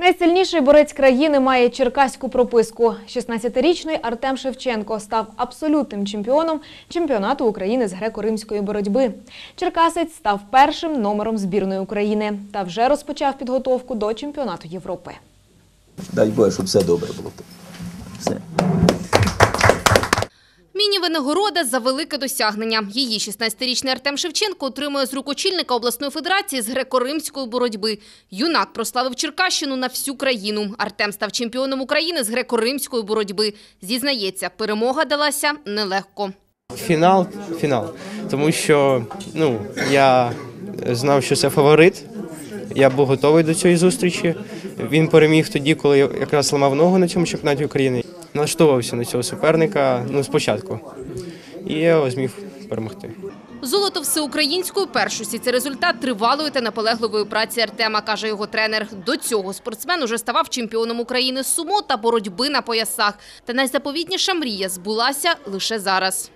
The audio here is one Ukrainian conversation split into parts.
Найсильніший борець країни має черкаську прописку. 16-річний Артем Шевченко став абсолютним чемпіоном чемпіонату України з греко-римської боротьби. Черкасець став першим номером збірної України та вже розпочав підготовку до чемпіонату Європи. Дай Боже, щоб все добре було. Все. Міні-винагорода за велике досягнення. Її 16-річний Артем Шевченко отримує з рук очільника обласної федерації з греко-римської боротьби. Юнак прославив Черкащину на всю країну. Артем став чемпіоном України з греко-римської боротьби. Зізнається, перемога далася нелегко. Фінал, фінал. Тому що ну, я знав, що це фаворит. Я був готовий до цієї зустрічі. Він переміг тоді, коли якраз ламав ногу на цьому чемпіонаті України Налаштовувався на цього суперника ну, спочатку. І я його зміг перемогти. Золото всеукраїнської першості – це результат тривалої та наполегливої праці Артема, каже його тренер. До цього спортсмен уже ставав чемпіоном України з сумо та боротьби на поясах. Та найзаповітніша мрія збулася лише зараз.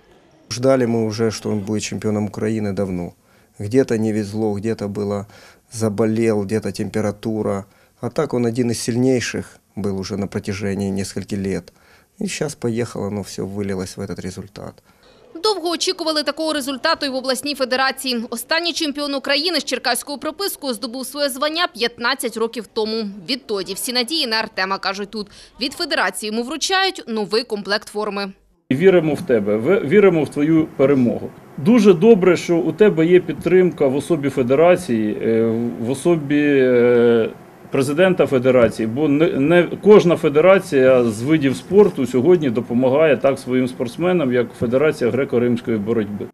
Ждали мы уже, что он будет чемпионом Украины давно. Где-то не везло, где-то было заболел, где-то температура. А так он один из сильнейших был уже на протяжении нескольких лет. И сейчас поехало, но все вылилось в этот результат. Довго очікували такого результату і в обласній федерації. Останній чемпіон України з черкаською пропискою здобув своє звання 15 років тому. Відтоді всі надії на Артема, кажуть тут. Від федерації йому вручають новий комплект форми. Віримо в тебе, віримо в твою перемогу. Дуже добре, що у тебе є підтримка в особі федерації, е, в особі е, президента федерації, бо не, не кожна федерація з видів спорту сьогодні допомагає так своїм спортсменам, як Федерація греко-римської боротьби.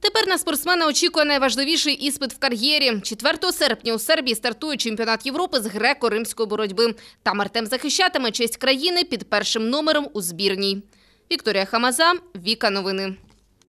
Тепер на спортсмена очікує найважливіший іспит в кар'єрі. 4 серпня у Сербії стартує чемпіонат Європи з греко-римської боротьби. Там Артем захищатиме честь країни під першим номером у збірній. Вікторія Хамаза, Віка Новини.